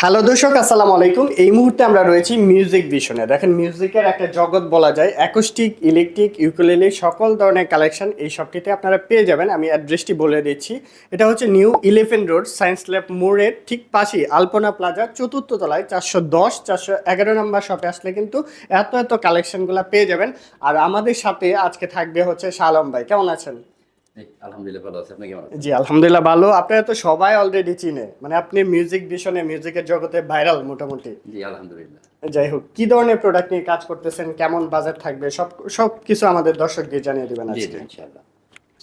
Hello দর্শক, আসসালামু আলাইকুম। এই মুহূর্তে আমরা রয়েছি মিউজিক ভিশনে। দেখেন, মিউজিকের একটা জগৎ বলা যায়। অ্যাকোস্টিক, ইলেকট্রিক, ইউকুলেলে সকল ধরনের কালেকশন এই শপটিতে আপনারা পেয়ে যাবেন। আমি অ্যাড্রেসটি বলে দিচ্ছি। এটা হচ্ছে new eleven road, science lab মোড়ের ঠিক পাশেই আলপনা প্লাজা, চতুর্থ তলায়, চারশো দশ, চারশো এগারো নম্বর শপে আসলে কিন্তু এত এত কালেকশনগুলো পেয়ে যাবেন। আর আমাদের সাথে আজকে থাকবে হচ্ছে শালম ভাই। কেমন আছেন? আলহামদুলিল্লাহ ভালো আপনি কেমন আছেন? জি আলহামদুলিল্লাহ ভালো। আপনারা তো সবাই অলরেডি চিনে। মানে আপনি মিউজিক ভিশনে মিউজিকের জগতে ভাইরাল মোটামুটি। জি আলহামদুলিল্লাহ। যাই হোক কি ধরনের প্রোডাক্ট নিয়ে কাজ করতেছেন? কেমন বাজার থাকবে? সব সব কিছু আমাদের দর্শকদের জানিয়ে দিবেন আজকে। ইনশাআল্লাহ।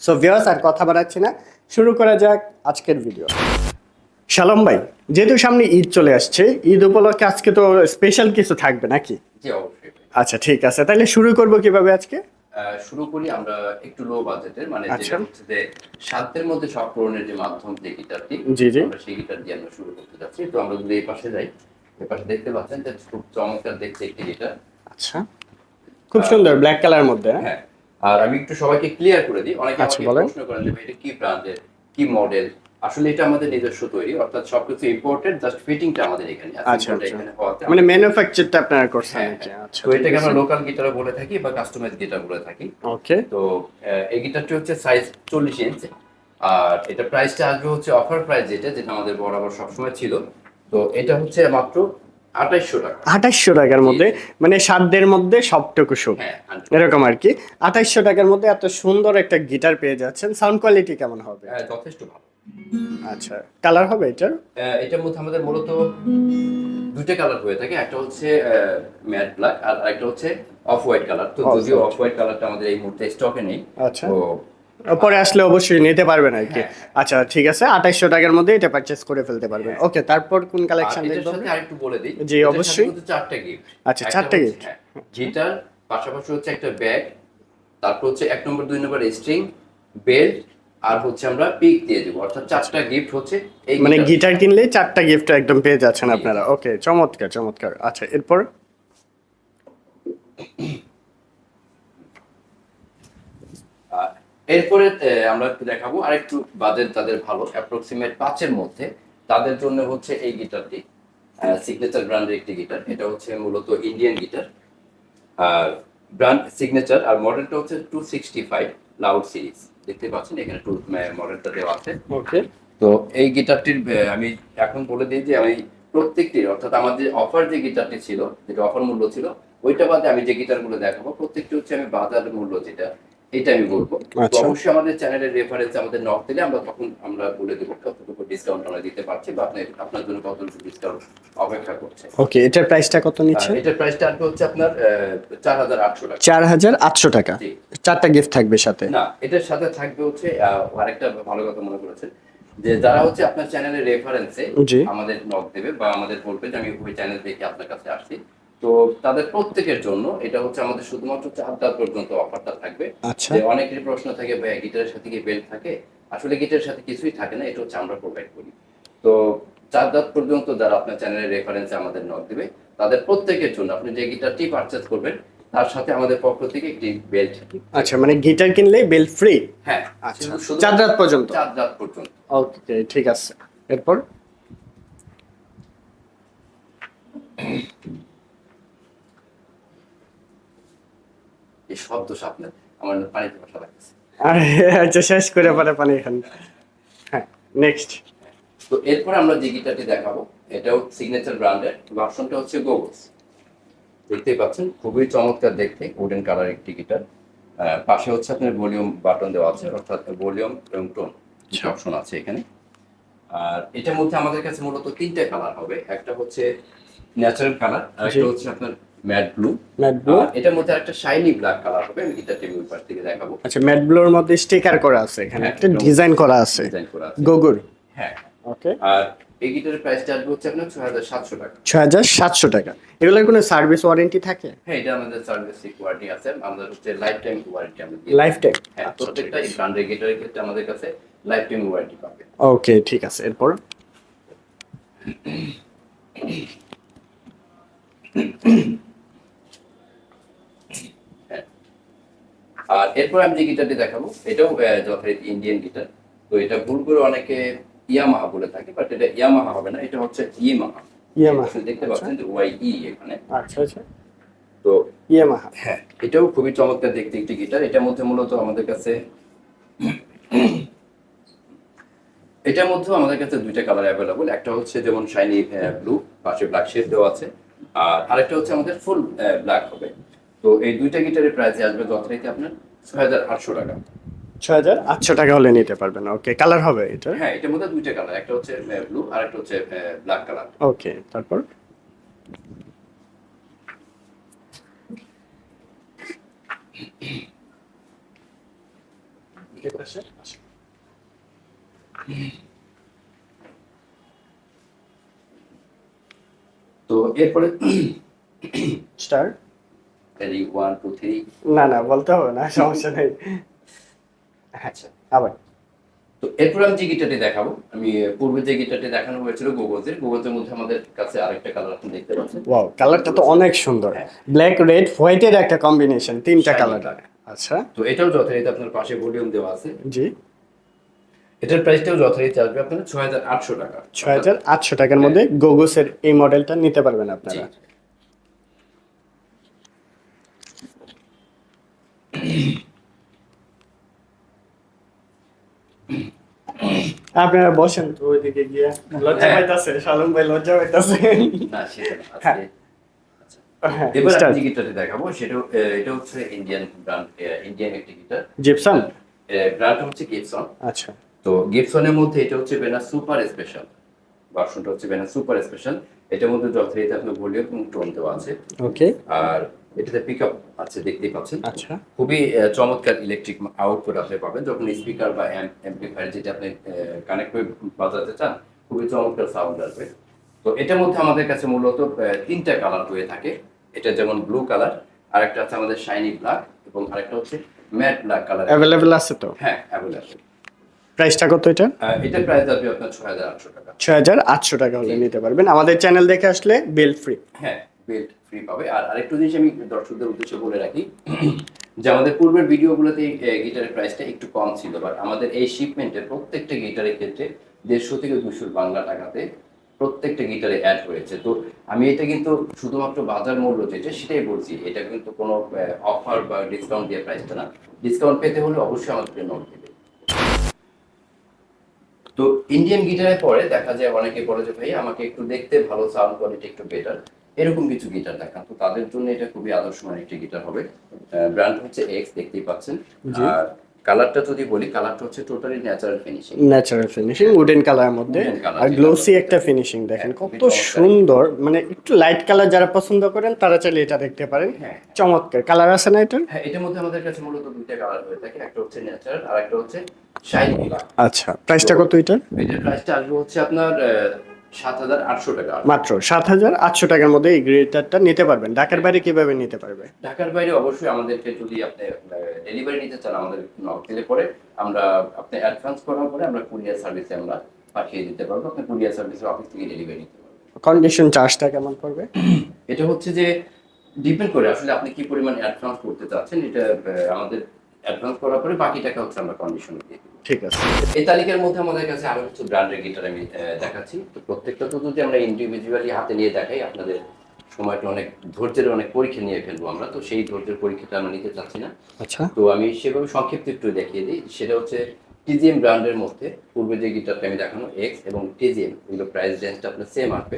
সো ভিউয়ার্স আর কথা বাড়াচ্ছি না। শুরু করা যাক আজকের ভিডিও শালম ভাই যেহেতু সামনে ঈদ চলে আসছে ঈদ উপলক্ষে আজকে তো স্পেশাল কিছু থাকবে নাকি? জি অবশ্যই। আচ্ছা ঠিক আছে। তাহলে শুরু করব কীভাবে আজকে? শুরু করি আমরা একটু লো বাজেটের মানে আচ্ছা। যেটা হচ্ছে যে সাধ্যের মধ্যে সব পূরণের যে মাধ্যম যে গিটারটি। আমরা সেই গিটার দিয়ে আমরা শুরু করতে যাচ্ছি তো আমরা যদি এই পাশে যাই এই পাশে দেখতে পাচ্ছেন যে খুব চমৎকার দেখতে একটি গিটার আচ্ছা খুব সুন্দর ব্ল্যাক কালার মধ্যে হ্যাঁ? হ্যাঁ আর আমি একটু সবাইকে ক্লিয়ার করে দিই অনেকে আচ্ছা, আমাকে। প্রশ্ন করেন যে এটা কি ব্র্যান্ডের কি মডেল আসলে এটা আমাদের নিজস্ব তৈরি অর্থাৎ সবকিছু ইম্পোর্টেড জাস্ট ফিটিংটা আমাদের এখানে আছে আচ্ছা, আচ্ছা। এখানে হওয়াতে মানে ম্যানুফ্যাকচারটা আপনারা করছেন হ্যাঁ? হ্যাঁ। আচ্ছা তো এটাকে আমরা লোকাল গিটার বলে থাকি বা কাস্টমাইজ গিটার বলে থাকি। ওকে তো এই গিটারটি হচ্ছে সাইজ চল্লিশ ইঞ্চ আর এটা প্রাইসটা আসবে হচ্ছে অফার প্রাইস যেটা যেটা আমাদের বরাবর সবসময় ছিল। তো এটা হচ্ছে মাত্র আঠাইশশো টাকা। আঠাশশো টাকার মধ্যে মানে সাধ্যের মধ্যে সবটুকু সুখ। হ্যাঁ 100 এরকম আর কি। আঠাইশশো টাকার মধ্যে এত সুন্দর একটা গিটার পেয়ে যাচ্ছেন। সাউন্ড কোয়ালিটি কেমন হবে? হ্যাঁ, যথেষ্ট ভালো। আচ্ছা কালার হবে এটার? এটার মধ্যে আমাদের মূলত দুইটা কালার হয়ে থাকে একটা হচ্ছে ম্যাট ব্ল্যাক আর একটা হচ্ছে অফ হোয়াইট কালার তো যদিও অফ হোয়াইট কালারটা আমাদের এই মুহূর্তে স্টকে নেই আচ্ছা। পরে আসলে অবশ্যই নিতে পারবেন আর কি। হ্যাঁ। আচ্ছা ঠিক আছে আঠাইশশো টাকার মধ্যে এটা পারচেস করে ফেলতে পারবেন। ওকে তারপর কোন কালেকশন এটার দেখব? আরেকটু বলে দিই। জি, অবশ্যই। চারটা গিফট আচ্ছা, চারটা gift। গিটার পাশাপাশি হচ্ছে একটা ব্যাগ তারপর হচ্ছে এক নম্বর দুই নম্বর স্ট্রিং বেল্ট আর হচ্ছে আমরা পিক দিয়ে দেবো অর্থাৎ চারটা গিফট হচ্ছে এই মানে গিটার কিনলে চারটা গিফট একদম পেয়ে যাচ্ছেন আপনারা। ওকে চমৎকার চমৎকার। আচ্ছা এরপর? এরপরে আমরা একটু দেখাবো আরেকটু বাজেট তাদের ভালো অ্যাপ্রক্সিমেট পাঁচের মধ্যে তাদের জন্য হচ্ছে এই গিটারটি সিগনেচার ব্র্যান্ডের একটি গিটার এটা হচ্ছে মূলত ইন্ডিয়ান গিটার আর ব্র্যান্ড সিগনেচার আর মডেলটা হচ্ছে two sixty five loud series দেখতে পাচ্ছেন এখানে টু মডেলটা দেওয়া আছে। ওকে তো এই গিটারটির আমি এখন বলে দিই যে আমি প্রত্যেকটির অর্থাৎ আমাদের অফার যে গিটারটি ছিল যেটা অফার মূল্য ছিল ওইটা বাদে আমি যে গিটারগুলো দেখাবো প্রত্যেকটি হচ্ছে আমি বাজার মূল্য যেটা এটা আমি বলব। আচ্ছা। অবশ্যই আমাদের চ্যানেলের রেফারেন্স আমাদের নক দিলে আমরা তখন আমরা বলে দেবো কতটুকু ডিসকাউন্ট আমরা দিতে পারছি বা আপনি আপনার জন্য কতটুকু ডিসকাউন্ট অপেক্ষা করছে। ওকে এটার প্রাইসটা কত নিচ্ছে? এটার প্রাইসটা আসবে হচ্ছে আপনার চার হাজার আটশো টাকা। চার হাজার আটশো টাকা। চারটা গিফট থাকবে সাথে। না এটার সাথে থাকবে হচ্ছে আরেকটা ভালো কথা মনে করেছেন যে যারা হচ্ছে আপনার চ্যানেলের রেফারেন্সে। আমাদের নক দেবে বা আমাদের বলবে যে আমি ওই চ্যানেল থেকে আপনার কাছে আসছি। তো তাদের প্রত্যেকের জন্য এটা হচ্ছে আমাদের শুধুমাত্র চার দাঁত পর্যন্ত অফারটা থাকবে। আচ্ছা। যে অনেকেরই প্রশ্ন থাকে ভাই গিটারের সাথে কি বেল্ট থাকে? আসলে গিটারের সাথে কিছুই থাকে না এটা হচ্ছে আমরা প্রোভাইড করি। তো চার দাঁত পর্যন্ত যারা আপনার চ্যানেলের রেফারেন্সে আমাদের নক দেবে তাদের প্রত্যেকের জন্য আপনি যে গিটারটি পারচেজ করবেন তার সাথে আমাদের পক্ষ থেকে একটি বেল্ট আচ্ছা মানে গিটার কিনলে বেল ফ্রি হ্যাঁ আচ্ছা। চার রাত পর্যন্ত? চার রাত পর্যন্ত। ওকে ঠিক আছে। এরপর? এই শব্দ আপনার। আমার পানিতে বসা লাগছে আচ্ছা শেষ করে পরে পানি খান। হ্যাঁ নেক্সট তো এরপর আমরা যে গিটারটি দেখাবো এটাও সিগনেচার ব্র্যান্ডের ভার্সনটা হচ্ছে গোগলস দেখতেই পাচ্ছেন খুবই চমৎকার দেখতে উডেন কালার একটি গিটার। পাশে হচ্ছে আপনার ভলিউম বাটন দেওয়া আছে অর্থাৎ ভলিউম এবং টোন অপশন আছে এখানে। আর এটার মধ্যে আমাদের কাছে মূলত তিনটে কালার হবে। একটা হচ্ছে ন্যাচারাল কালার আর। একটা হচ্ছে আপনার ম্যাট ব্লু। Matte blue. এটার মধ্যে একটা শাইনি ব্ল্যাক কালার হবে আমি গিটারটি ওই পাশ থেকে দেখাবো। আচ্ছা ম্যাট ব্লুর মধ্যে স্টিকার করা আছে এখানে হ্যাঁ, একটা ডিজাইন করা আছে। ডিজাইন করা আছে। গোগুর হ্যাঁ। ওকে। আর এই গিটারের প্রাইসটা আসবে হচ্ছে আপনার ছয় হাজার সাতশো টাকা। ছয় হাজার সাতশো টাকা। এগুলোর কোনো সার্ভিস ওয়ারেন্টি থাকে? হ্যাঁ এটা আমাদের সার্ভিস ওয়ারেন্টি আছে। আমাদের হচ্ছে লাইফ টাইম ওয়ারেন্টি আমরা লাইফ টাইম হ্যাঁ প্রত্যেকটা এই ব্র্যান্ডের গিটারের ক্ষেত্রে আমাদের কাছে লাইফ টাইম ওয়ারেন্টি পাবে। ওকে ঠিক আছে এরপর? আর এরপর আমি যে গিটারটি দেখাবো এটাও যথারীতি ইন্ডিয়ান গিটার। তো এটা ভুল করে অনেকে ইয়ামাহা বলে থাকে বাট এটা ইয়ামাহা হবে না এটা হচ্ছে ইমাহা ইয়ামাহা। দেখতে পাচ্ছেন যে ওয়াই ই এখানে। আচ্ছা আচ্ছা। তো ইয়ামাহা। হ্যাঁ এটাও খুবই চমৎকার দেখতে একটি গিটার। এটার মধ্যে মূলত আমাদের কাছে এটার মধ্যেও আমাদের কাছে দুইটা কালার অ্যাভেলেবল একটা হচ্ছে যেমন শাইনি ব্লু পাশে ব্ল্যাক শেড দেওয়া আছে। আর আরেকটা হচ্ছে আমাদের ফুল ব্ল্যাক হবে। তো এই দুইটা গিটারের প্রাইস আসবে যথারীতি আপনার ছয় হাজার আটশো টাকা। ছয় হাজার আটশো টাকা হলে নিতে পারবেন ওকে কালার হবে এটা? হ্যাঁ এটার মধ্যে দুইটা কালার একটা হচ্ছে ব্লু আর একটা হচ্ছে ব্ল্যাক কালার ওকে তারপর? তো এরপরে star ready one two three না না বলতে হবে না সমস্যা নেই। আচ্ছা। আবার। তো এরপর আমি যে গিটারটি দেখাবো আমি পূর্বে যে গিটারটি দেখানো হয়েছিল গোগোজের গোগোজের মধ্যে আমাদের কাছে আরেকটা কালার আপনি দেখতে পাচ্ছেন। ওয়াও কালারটা তো অনেক সুন্দর। হ্যাঁ। ব্ল্যাক রেড হোয়াইটের একটা কম্বিনেশন তিনটা কালার আচ্ছা। তো এটাও যথারীতি আপনার পাশে ভলিউম দেওয়া আছে। জি। এটার প্রাইসটাও যথারীতি আসবে আপনার ছয় হাজার আটশো টাকা। ছয় হাজার আটশো টাকার মধ্যে গোগোসের এই মডেলটা নিতে পারবেন আপনারা। আপনারা বসেন তো ওইদিকে গিয়ে। লজ্জা হ্যাঁ। পাইতাছে ভাই লজ্জা পাইতাছে। না সেটা আজকে আচ্ছা। হ্যাঁ এবার আমি যে গিটারটি দেখাবো আহ, এটা হচ্ছে ইন্ডিয়ান ব্র্যান্ড ইন্ডিয়ান একটি গিটার। জিপসাম ব্র্যান্ড হচ্ছে গিপসন আচ্ছা। তো গিপসনের মধ্যে এটা হচ্ছে বেনা সুপার স্পেশাল ভার্সনটা হচ্ছে বেনা সুপার স্পেশাল এটার মধ্যে যথারীতি আপনার ভলিউম এবং টোন দেওয়া আছে। ওকে আর এটাতে পিক আপ আছে দেখতেই পাচ্ছেন। আচ্ছা। খুবই চমৎকার ইলেকট্রিক আউটপুট আপনি পাবেন। যখন স্পিকার বা অ্যাম্পলিফায়ার যেটা আপনি কানেক্ট করে বাজাতে চান খুবই চমৎকার সাউন্ড আসবে। তো এটার মধ্যে আমাদের কাছে মূলত তিনটা কালার হয়ে থাকে। এটা যেমন ব্লু কালার আরেকটা আছে আমাদের শাইনি ব্ল্যাক এবং আরেকটা হচ্ছে ম্যাট ব্ল্যাক কালার অ্যাভেলেবেল আছে তো? হ্যাঁ অ্যাভেলেবল প্রাইসটা কত এটা? এটার প্রাইস আসবে আপনার ছয় হাজার আটশো টাকা। ছয় হাজার আটশো টাকা হলে নিতে পারবেন। আমাদের চ্যানেল দেখে আসলে বেল ফ্রি হ্যাঁ বেল্ট ফ্রি পাবে। আর আরেকটু জিনিস আমি দর্শকদের উদ্দেশ্যে বলে রাখি, যে আমাদের পূর্বের ভিডিওগুলোতে গিটারের প্রাইসটা একটু কম ছিল বাট আমাদের এই শিপমেন্টের প্রত্যেকটা গিটারের ক্ষেত্রে দেড়শো থেকে দুশো বাংলা টাকাতে প্রত্যেকটা গিটারে অ্যাড হয়েছে। তো আমি এটা কিন্তু শুধুমাত্র বাজার মূল্য যেটা, সেটাই বলছি। এটা কিন্তু কোনো অফার বা ডিসকাউন্ট দিয়ে প্রাইসটা না। ডিসকাউন্ট পেতে হলে অবশ্যই আমাদেরকে নোট দেবে। তো ইন্ডিয়ান গিটারের পরে দেখা যায়, অনেকে বলে যে, ভাই, আমাকে একটু দেখতে ভালো সাউন্ড কোয়ালিটি একটু বেটার এরকম কিছু গিটার দেখান। তো তাদের জন্য এটা খুবই আদর্শমান একটি গিটার হবে। ব্র্যান্ড হচ্ছে এক্স দেখতেই পাচ্ছেন। আর কালারটা যদি বলি কালারটা হচ্ছে totally natural finishing natural finishing wooden কালারের মধ্যে। আর গ্লোসি একটা ফিনিশিং দেখেন। হ্যাঁ, কত সুন্দর। মানে একটু লাইট কালার যারা পছন্দ করেন তারা চাইলে এটা দেখতে পারেন। হ্যাঁ। চমৎকার। কালার আছে না এটার? হ্যাঁ এটার মধ্যে আমাদের কাছে মূলত দুইটা কালার হয়ে থাকে। একটা হচ্ছে ন্যাচারাল আর একটা হচ্ছে শাইনি কালার আচ্ছা প্রাইসটা কত এটার? এটার প্রাইসটা আসবে হচ্ছে আপনার মাত্র সাত হাজার আটশো টাকার মধ্যে এই গ্রেটারটা নিতে পারবেন। ঢাকার বাইরে কীভাবে নিতে পারবে? ঢাকার বাইরে অবশ্যই আমাদেরকে যদি আপনি ডেলিভারি নিতে চান আমাদের নক দিলে পরে আমরা আপনি অ্যাডভান্স করার পরে আমরা কুরিয়ার সার্ভিসে আমরা পাঠিয়ে দিতে পারব। আপনি কুরিয়ার সার্ভিসের অফিস থেকে ডেলিভারি নিতে পারবেন। কন্ডিশন চার্জটা কেমন পড়বে? এটা হচ্ছে যে ডিপেন্ড করে আসলে আপনি কি পরিমাণ অ্যাডভান্স করতে চাচ্ছেন এটা আমাদের অ্যাডভান্স করার পরে বাকি টাকা হচ্ছে আমরা কন্ডিশন দিয়ে দেবো। ঠিক আছে। এই তালিকার মধ্যে আমাদের কাছে আরও কিছু ব্র্যান্ডের গিটার আমি দেখাচ্ছি। তো প্রত্যেকটা তো যদি আমরা ইন্ডিভিজুয়ালি হাতে নিয়ে দেখাই আপনাদের সময়টা অনেক ধৈর্যের অনেক পরীক্ষা নিয়ে ফেলব আমরা। তো সেই ধৈর্যের পরীক্ষাটা আমরা নিতে চাচ্ছি না। আচ্ছা। তো আমি সেভাবে সংক্ষিপ্ত একটু দেখিয়ে দিই। সেটা হচ্ছে টিজিএম ব্র্যান্ডের মধ্যে পূর্বে যে গিটারটা আমি দেখানো এক্স এবং টিজিএম এগুলো প্রাইস রেঞ্জটা আপনার সেম আসবে।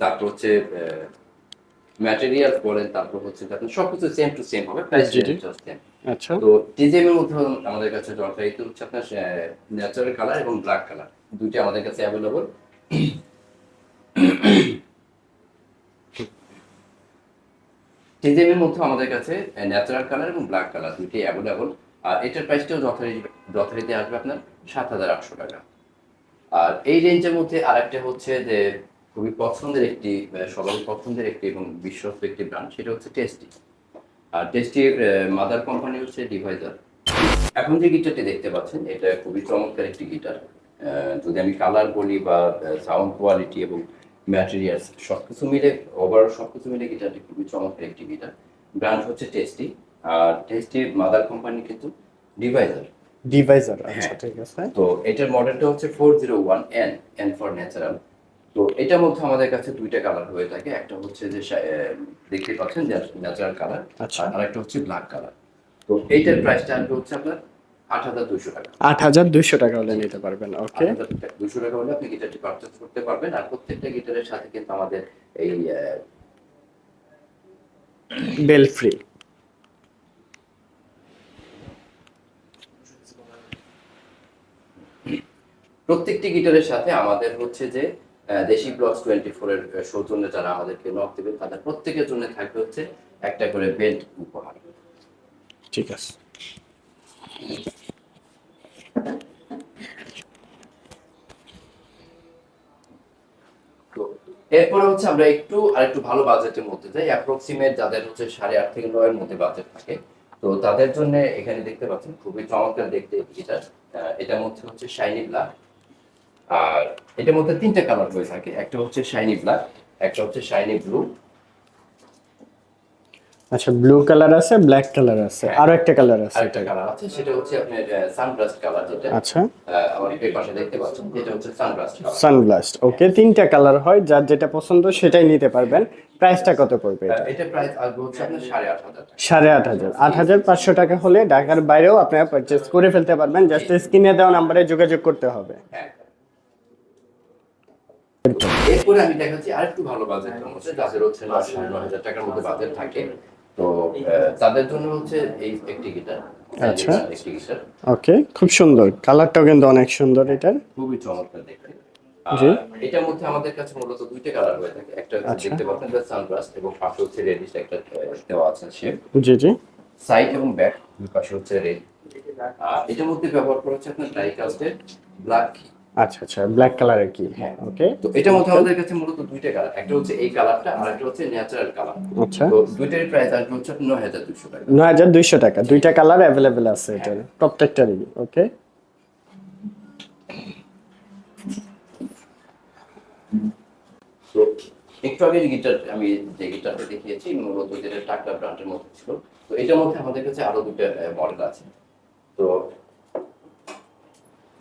তারপর হচ্ছে ম্যাটেরিয়াল বলেন তারপর হচ্ছে সবকিছু সেম টু সেম হবে প্রাইস। সেম আচ্ছা। তো টিজিএম এর মধ্যে আমাদের কাছে হচ্ছে আপনার ন্যাচারাল কালার এবং ব্ল্যাক কালার দুইটা আমাদের কাছে অ্যাভেলেবল টিজিএম এর মধ্যে আমাদের কাছে ন্যাচারাল কালার এবং ব্ল্যাক কালার দুইটি অ্যাভেলেবল আর এটার প্রাইসটাও যথারীতি যথারীতি আসবে আপনার সাত হাজার আটশো টাকা। আর এই রেঞ্জের মধ্যে আরেকটা হচ্ছে যে খুবই পছন্দের একটি সবার পছন্দের একটি এবং বিশ্বস্ত একটি ব্র্যান্ড সেটা হচ্ছে টেস্টি আর টেস্টির মাদার কোম্পানি হচ্ছে ডিভাইজার এখন যে গিটারটি দেখতে পাচ্ছেন এটা খুবই চমৎকার একটি গিটার যদি আমি কালার বলি বা সাউন্ড কোয়ালিটি এবং ম্যাটেরিয়ালস সব কিছু মিলে ওভারঅল সব কিছু মিলে গিটারটি খুবই চমৎকার একটি গিটার ব্র্যান্ড হচ্ছে টেস্টি আর টেস্টির মাদার কোম্পানি কিন্তু ডিভাইজার ডিভাইজার আচ্ছা হ্যাঁ। ঠিক আছে। তো এটার মডেলটা হচ্ছে four zero one N N for natural তো এটার মধ্যে আমাদের কাছে দুইটা কালার হয়ে থাকে। একটা হচ্ছে যে দেখতে পাচ্ছেন ন্যাচারাল কালার আচ্ছা। আর একটা হচ্ছে ব্ল্যাক কালার তো এইটার প্রাইসটা আসবে হচ্ছে আপনার আট হাজার দুশো টাকা। আট হাজার দুইশো টাকা হলে নিতে পারবেন ওকে দুশো টাকা হলে আপনি গিটারটি পারচেস করতে পারবেন আর প্রত্যেকটা গিটারের সাথে কিন্তু আমাদের এই বেল ফ্রি। প্রত্যেকটি গিটারের সাথে আমাদের হচ্ছে যে দেশি ব্লকস টোয়েন্টি ফোর এর সৌজন্যে যারা আমাদেরকে নক দেবে তাদের প্রত্যেকের জন্য থাকবে হচ্ছে একটা করে বেল্ট উপহার। ঠিক আছে। এরপরে হচ্ছে আমরা একটু আর একটু ভালো বাজেটের মধ্যে যাই। অ্যাপ্রক্সিমেট যাদের হচ্ছে সাড়ে আট থেকে নয়ের মধ্যে বাজেট থাকে। তো তাদের জন্য এখানে দেখতে পাচ্ছেন খুবই চমৎকার দেখতে গিটার এটার মধ্যে হচ্ছে শাইনি ব্ল্যাক আর এটার মধ্যে তিনটা কালার হয়ে থাকে। একটা হচ্ছে শাইনি ব্ল্যাক একটা হচ্ছে শাইনি ব্লু আচ্ছা ব্লু কালার আছে ব্ল্যাক কালার আছে। হ্যাঁ। আরও একটা কালার আছে। আরেকটা কালার আছে সেটা হচ্ছে আপনার সানব্রাস্ট কালার যেটা। আচ্ছা। আমার এই পাশে দেখতে পাচ্ছেন এটা হচ্ছে সানব্রাস্ট কালার সানব্লাস্ট ওকে তিনটা কালার হয় যার যেটা পছন্দ সেটাই নিতে পারবেন। প্রাইসটা কত পড়বে এটা? এটা প্রাইস আসবে হচ্ছে আপনার সাড়ে আট হাজার টাকা। সাড়ে আট হাজার। আট হাজার পাঁচশো টাকা হলে ঢাকার বাইরেও আপনারা পারচেস করে ফেলতে পারবেন। জাস্ট স্ক্রিনে দেওয়া নম্বরে যোগাযোগ করতে হবে। হ্যাঁ। এরপরে আমি দেখাচ্ছি আরেকটু ভালো বাজেটের মধ্যে যাদের হচ্ছে নয় নয় হাজার টাকার মধ্যে বাজেট থাকে। তো তাদের জন্য হচ্ছে এই একটি গিটার আচ্ছা। ওকে খুব সুন্দর। কালারটাও কিন্তু অনেক সুন্দর এটার। খুবই চমৎকার দেখতে। এটার মধ্যে আমাদের কাছে মূলত দুইটা কালার হয়ে থাকে। একটা আচ্ছা। দেখতে পাচ্ছেন সানগ্লাস এবং পাশে হচ্ছে রেডিশ একটা দেওয়া আছে শেপ জি জি। সাইড এবং ব্যাক দুই পাশে হচ্ছে রেড আর এটার মধ্যে ব্যবহার করা হচ্ছে আপনার ডাইকাস্টের ব্ল্যাক আচ্ছা আচ্ছা ব্ল্যাক কালারের কি? হ্যাঁ। ওকে তো এটার মধ্যে আমাদের কাছে মূলত দুইটা কালার একটা হচ্ছে এই কালারটা আর একটা হচ্ছে ন্যাচারাল কালার আচ্ছা। তো দুইটারই প্রাইস আসবে হচ্ছে নয় হাজার দুশো টাকা। নয় হাজার দুইশো টাকা। দুইটা কালার অ্যাভেলেবেল আছে এটার প্রত্যেকটারই ওকে একটু আগে যে গিটার আমি যে গিটারটা দেখিয়েছি মূলত যেটা টাকলা ব্র্যান্ডের মধ্যে ছিল তো এটার মধ্যে আমাদের কাছে আরও দুটো মডেল আছে। তো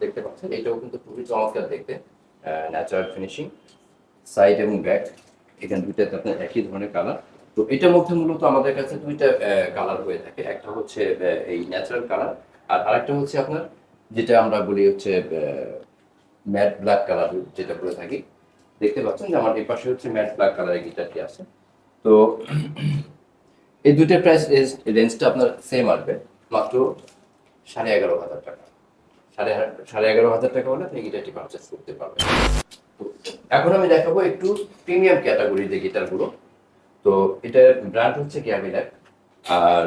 দেখতে পাচ্ছেন, এটাও কিন্তু খুবই চমৎকার দেখতে ন্যাচারাল ফিনিশিং সাইড এবং ব্যাক এখানে দুইটাতে আপনার একই ধরনের কালার তো এটার মধ্যে মূলত আমাদের কাছে দুইটা কালার হয়ে থাকে, একটা হচ্ছে এই ন্যাচারাল কালার আর আরেকটা হচ্ছে আপনার যেটা আমরা বলি হচ্ছে ম্যাট ব্ল্যাক কালার যেটা বলে থাকি। দেখতে পাচ্ছেন যে আমার এই পাশে হচ্ছে ম্যাট ব্ল্যাক কালারের গিটারটি আছে। তো এই দুইটা প্রাইস রেঞ্জটা আপনার সেম আসবে, মাত্র সাড়ে এগারো হাজার টাকা। সাড়ে সাড়ে এগারো হাজার টাকা হলে আপনি গিটারটি পারচেস করতে পারবেন এখন আমি দেখাবো একটু প্রিমিয়াম ক্যাটাগরি যে গিটারগুলো তো এটার ব্র্যান্ড হচ্ছে ক্যাবিনেট আর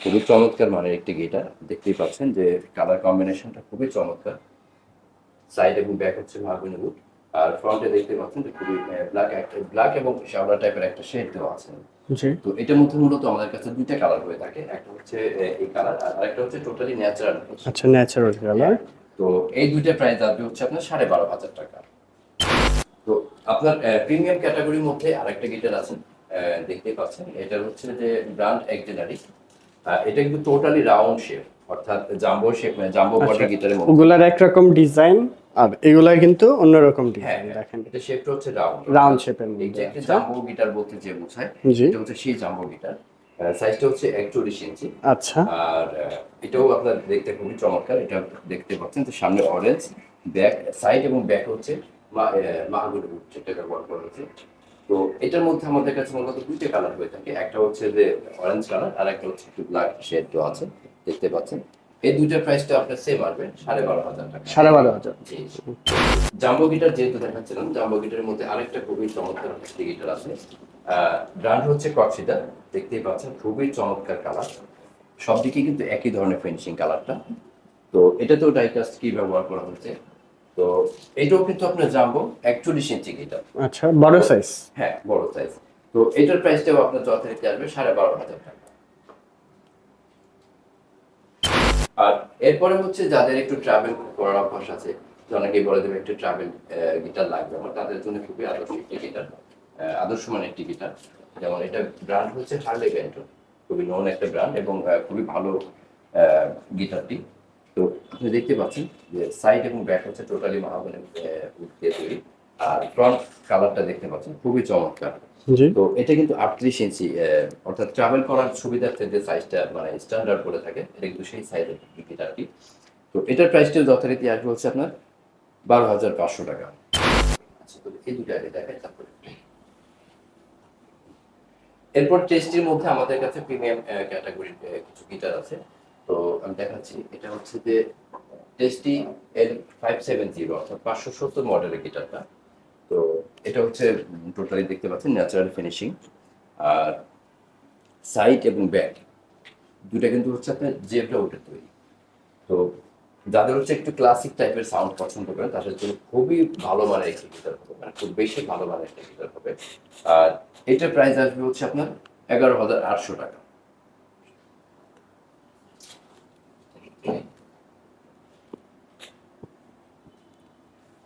খুবই চমৎকার মানের একটি গিটার দেখতেই পাচ্ছেন যে কালার কম্বিনেশনটা খুবই চমৎকার। সাইড এবং ব্যাক হচ্ছে মার্বেল উড আর ফ্রন্টে দেখতে পাচ্ছেন যে খুবই ব্ল্যাক একটা ব্ল্যাক এবং শ্যাওলা টাইপের একটা শেড দেওয়া আছে। তো এটার মধ্যে মূলত আমাদের কাছে দুইটা কালার হয়ে থাকে। একটা হচ্ছে এই কালার আর আরেকটা হচ্ছে টোটালি ন্যাচারাল আচ্ছা ন্যাচারাল কালার তো এই দুইটা প্রাইস আসবে হচ্ছে আপনার সাড়ে বারো হাজার টাকা। তো আপনার প্রিমিয়াম ক্যাটাগরির মধ্যে আরেকটা গিটার আছে আহ, দেখতেই পাচ্ছেন। এটা হচ্ছে যে ব্র্যান্ড এক্সেলারি এটা কিন্তু টোটালি রাউন্ড শেপ অর্থাৎ জাম্বো শেপ মানে জাম্বো বডি গিটারের মধ্যে। ওগুলার একরকম ডিজাইন আর এগুলা কিন্তু অন্যরকম হ্যাঁ ডিজাইন দেখেন। এটা শেপটা হচ্ছে রাউন্ড রাউন্ড শেপের মধ্যে এক্স্যাক্টলি জাম্বো গিটার বলতে যে বোঝায় এটা হচ্ছে সেই জাম্বো গিটার সাইজটা হচ্ছে একচল্লিশ ইঞ্চি। আচ্ছা। আর এটাও আপনার দেখতে খুবই চমৎকার এটা দেখতে পাচ্ছেন যে সামনে অরেঞ্জ ব্যাক সাইড এবং ব্যাক হচ্ছে মাহাগুলো যেটা ব্যবহার করা হচ্ছে তো এটার মধ্যে আমাদের কাছে মূলত দুইটা কালার হয়ে থাকে। একটা হচ্ছে যে অরেঞ্জ কালার আর একটা হচ্ছে একটু ব্ল্যাক শেড আছে দেখতে পাচ্ছেন। এই দুইটার প্রাইসটা আপনার সেম আসবে সাড়ে বারো হাজার টাকা। সাড়ে বারো হাজার। জাম্বো গিটার যেহেতু দেখাচ্ছিলাম জাম্বো গিটারের মধ্যে আরেকটা খুবই চমৎকার একটি গিটার আছে। ব্র্যান্ড হচ্ছে কক্সিদা দেখতেই পাচ্ছেন খুবই চমৎকার কালার সব দিকে কিন্তু একই ধরনের ফিনিশিং কালারটা তো এটাতেও ডাইকাস্ট কি ব্যবহার করা হচ্ছে? তো এটাও কিন্তু আপনার জাম্বো একচল্লিশ ইঞ্চি গিটার আচ্ছা বড় সাইজ হ্যাঁ বড় সাইজ তো এটার প্রাইসটাও আপনার যথারীতি আসবে সাড়ে বারো হাজার টাকা। আর এরপরে হচ্ছে যাদের একটু ট্রাভেল করার অভ্যাস আছে অনেকেই বলে দেবে একটু ট্রাভেল গিটার লাগবে, আমার তাদের জন্য খুবই আদর্শ একটি গিটার আদর্শ মানের একটি গিটার যেমন এটা ব্র্যান্ড হচ্ছে হার্লে ব্যান্টন খুবই নন একটা ব্র্যান্ড এবং খুবই ভালো গিটারটি তো আপনি দেখতে পাচ্ছেন যে সাইড এবং ব্যাক হচ্ছে টোটালি উড দিয়ে তৈরি। আর ফ্রন্ট কালারটা দেখতে পাচ্ছেন, খুবই চমৎকার। তো এটা কিন্তু আটত্রিশ ইঞ্চি অর্থাৎ ট্রাভেল করার সুবিধার্থে যে সাইজটা মানে স্ট্যান্ডার্ড বলে থাকে, এটা কিন্তু সেই সাইজের টিকিট আর কি। তো এটার প্রাইসটা যথারীতি আসবে হচ্ছে আপনার বারো হাজার পাঁচশো টাকা। আচ্ছা এই দুটো আগে দেখাই, তারপরে। এরপর টেস্টির মধ্যে আমাদের কাছে প্রিমিয়াম ক্যাটাগরির কিছু গিটার আছে। তো আমি দেখাচ্ছি, এটা হচ্ছে যে Tasty L five seven zero অর্থাৎ পাঁচশো সত্তর মডেলের গিটারটা এটা হচ্ছে টোটালি দেখতে পাচ্ছেন ন্যাচারাল ফিনিশিং আর সাইড এবং ব্যাক দুটা কিন্তু হচ্ছে আপনার জেবরা উঠে তৈরি। তো যাদের হচ্ছে একটু ক্লাসিক টাইপের সাউন্ড পছন্দ করেন, তাদের জন্য খুবই ভালো মানের একটি গিটার হবে মানে খুব বেশি ভালো মানের একটা গিটার হবে। আর এটার প্রাইস আসবে হচ্ছে আপনার এগারো হাজার আটশো টাকা।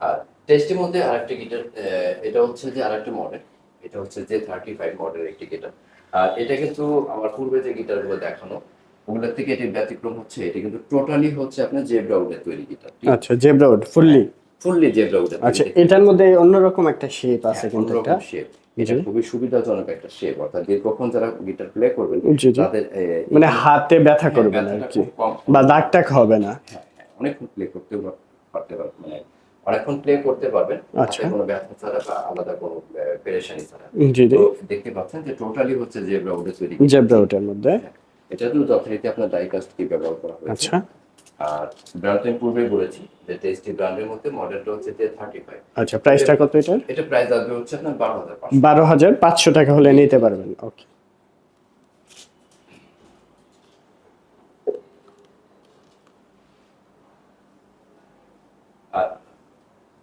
আর টেস্টের মধ্যে আরেকটা গিটার এটা হচ্ছে যে আরেকটা মডেল এটা হচ্ছে যে থার্টি ফাইভ মডেলের একটি গিটার আর এটা কিন্তু আমার পূর্বে যে গিটারগুলো দেখানো ওগুলোর থেকে এটি ব্যতিক্রম হচ্ছে এটা কিন্তু টোটালি হচ্ছে আপনার জেব্রা উডের তৈরি গিটার আচ্ছা জেব্রাউড ফুললি ফুললি জেব্রা উডের আচ্ছা এটার মধ্যে অন্যরকম একটা শেপ আছে হ্যাঁ, কিন্তু এটা। শেপ এটা খুবই সুবিধাজনক একটা শেপ অর্থাৎ দীর্ঘক্ষণ যারা গিটার প্লে করবেন। তাদের মানে হাতে ব্যথা করবে না বা দাগ টাক হবে না। হ্যাঁ, হ্যাঁ, অনেকক্ষণ প্লে করতে পার- পারতে পারবেন মানে অনেকক্ষণ প্লে করতে পারবেন আচ্ছা। কোনো ব্যথা ছাড়া বা আলাদা কোনো পেরেশানি ছাড়া। জি জি। দেখতে পাচ্ছেন যে টোটালি হচ্ছে তৈরি মধ্যে। এটা তো যথারীতি আপনার ডাইকাস্ট কি ব্যবহার করা হয়েছে। আচ্ছা। আর ব্র্যান্ড আমি পূর্বেই বলেছি যে টেস্টি ব্র্যান্ডের মধ্যে মডেলটা হচ্ছে যে থার্টি ফাইভ আচ্ছা প্রাইসটা কত এটার? এটা প্রাইস আসবে হচ্ছে আপনার বারো হাজার বারো হাজার পাঁচশো টাকা হলে নিতে পারবেন। ওকে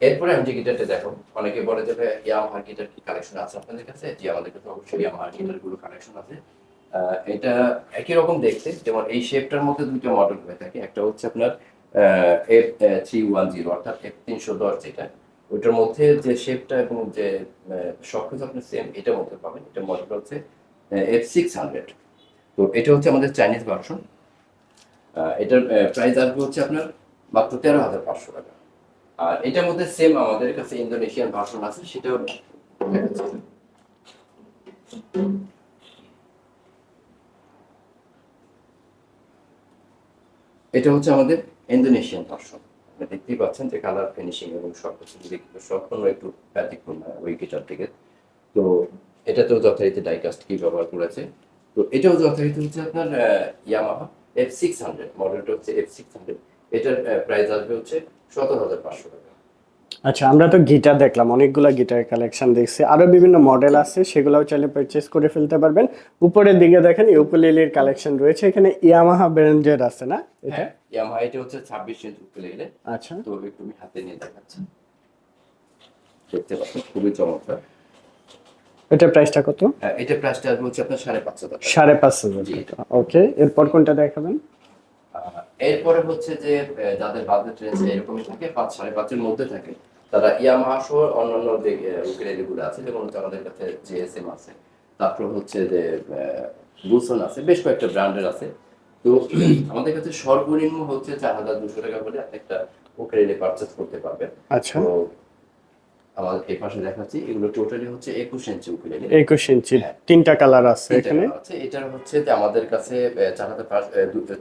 এরপরে আমি যে গিটারটা দেখো, অনেকে বলে যে ইয়ামাহার গিটার কি কালেকশন আছে আপনাদের কাছে? জি, আমাদের কাছে অবশ্যই ইয়ামাহার গিটারগুলো কালেকশন আছে। এটা একই রকম দেখতে, যেমন এই শেপটার মধ্যে দুটো মডেল হয়ে থাকে। একটা হচ্ছে আপনার এফ থ্রি ওয়ান জিরো অর্থাৎ এফ তিনশো দশ যেটা। ওইটার মধ্যে যে শেপটা এবং যে সব কিছু আপনি সেম এটার মধ্যে পাবেন। এটা মডেল হচ্ছে এফ সিক্স হান্ড্রেড তো এটা হচ্ছে আমাদের চাইনিজ ভার্সন এটার প্রাইস আসবে হচ্ছে আপনার মাত্র তেরো হাজার পাঁচশো টাকা। আর এটার মধ্যে সেম আমাদের কাছে ইন্দোনেশিয়ান ভার্সন আছে, সেটাও এটা হচ্ছে আমাদের ইন্দোনেশিয়ান ভার্সন আপনি দেখতেই পাচ্ছেন যে কালার ফিনিশিং এবং সব কিছু দিকে কিন্তু সম্পূর্ণ একটু ব্যতিক্রম ওই গিটার থেকে। তো এটাতেও যথারীতি ডাইকাস্ট কি ব্যবহার করেছে। তো এটাও যথারীতি হচ্ছে আপনার ইয়ামাহা এফ সিক্স হান্ড্রেড মডেলটা হচ্ছে এফ সিক্স হান্ড্রেড এটার প্রাইস আসবে হচ্ছে সতেরো হাজার পাঁচশো টাকা। আচ্ছা আমরা তো গিটার দেখলাম অনেকগুলো গিটার কালেকশন দেখছি। আরও বিভিন্ন মডেল আছে সেগুলোও চাইলে পারচেস করে ফেলতে পারবেন। উপরের দিকে দেখেন ইউকুলেলির কালেকশন রয়েছে। এখানে ইয়ামাহা ব্র্যান্ডের আছে না এটা? হ্যাঁ ইয়ামাহা এটা হচ্ছে ছাব্বিশ ইঞ্চ উকুলেলে আচ্ছা। তো একটু আমি হাতে নিয়ে দেখাচ্ছি। দেখতে পাচ্ছেন খুবই চমৎকার। এটা প্রাইসটা কত? হ্যাঁ, এটার প্রাইসটা হচ্ছে আপনার সাড়ে পাঁচশো টাকা। সাড়ে পাঁচ হাজার ওকে এরপর কোনটা দেখাবেন? এরপরে হচ্ছে যে যাদের বাজেট রেঞ্জ এরকমই থাকে পাঁচ সাড়ে পাঁচের মধ্যে থাকে তারা ইয়ামাহা সহ অন্যান্য যে উকিলেলিগুলো আছে যেমন হচ্ছে আমাদের কাছে জিএসএম আছে তারপর হচ্ছে যে বুসন আছে বেশ কয়েকটা ব্র্যান্ডের আছে। তো আমাদের কাছে সর্বনিম্ন হচ্ছে চার হাজার দুশো টাকা আপনি একটা উকিলেলি পারচেস করতে পারবেন। আচ্ছা। তো আমাদের এই পাশে দেখাচ্ছি এগুলো টোটালি হচ্ছে একুশ ইঞ্চি উকিলেলি একুশ ইঞ্চি হ্যাঁ। তিনটা কালার আছে এখানে। আছে। এটার হচ্ছে যে আমাদের কাছে চার হাজার পাঁচ-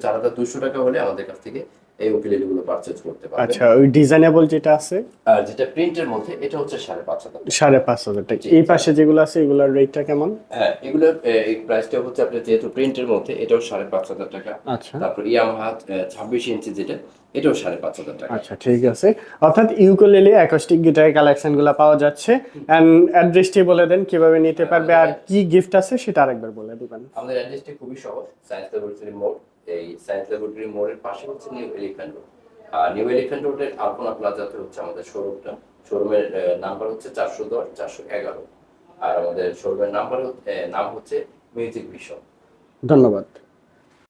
চার হাজার দুশো টাকা হলে আমাদের কাছ থেকে এই উকিলেলি গুলো পারচেজ করতে পারবেন। আচ্ছা ওই ডিজাইনেবল যেটা আছে? আর যেটা প্রিন্টের মধ্যে এটা হচ্ছে সাড়ে পাঁচ হাজার সাড়ে পাঁচ হাজার টাকা। এই পাশে যেগুলো আছে এগুলোর রেটটা কেমন? হ্যাঁ এগুলোর আহ, এই প্রাইসটা হচ্ছে আপনার যেহেতু প্রিন্টের মধ্যে এটাও সাড়ে পাঁচ হাজার টাকা। আচ্ছা। তারপর ইয়ামাহা ছাব্বিশ ইঞ্চি যেটা এটাও সাড়ে পাঁচ হাজার টাকা। আচ্ছা ঠিক আছে। অর্থাৎ ইউকুলেলে অ্যাকোস্টিক গিটার কালেকশনগুলো পাওয়া যাচ্ছে। এন্ড অ্যাড্রেসটি বলে দেন কীভাবে নিতে পারবে আর কি গিফট আছে সেটা আরেকবার বলে দিবেন। আমাদের অ্যাড্রেসটি খুবই সহজ সায়েন্স ল্যাবরেটরি মোড় এই সায়েন্স ল্যাবরেটরি মোড়ের পাশে হচ্ছে নিউ এলিফ্যান্ট রোড আর নিউ এলিফ্যান্ট রোডের আলপনা প্লাজাতে হচ্ছে আমাদের শোরুমটা শোরুমের নাম্বার হচ্ছে চারশো দশ, চারশো এগারো। আর আমাদের শোরুমের নাম্বার নাম হচ্ছে মিউজিক ভিশন ধন্যবাদ।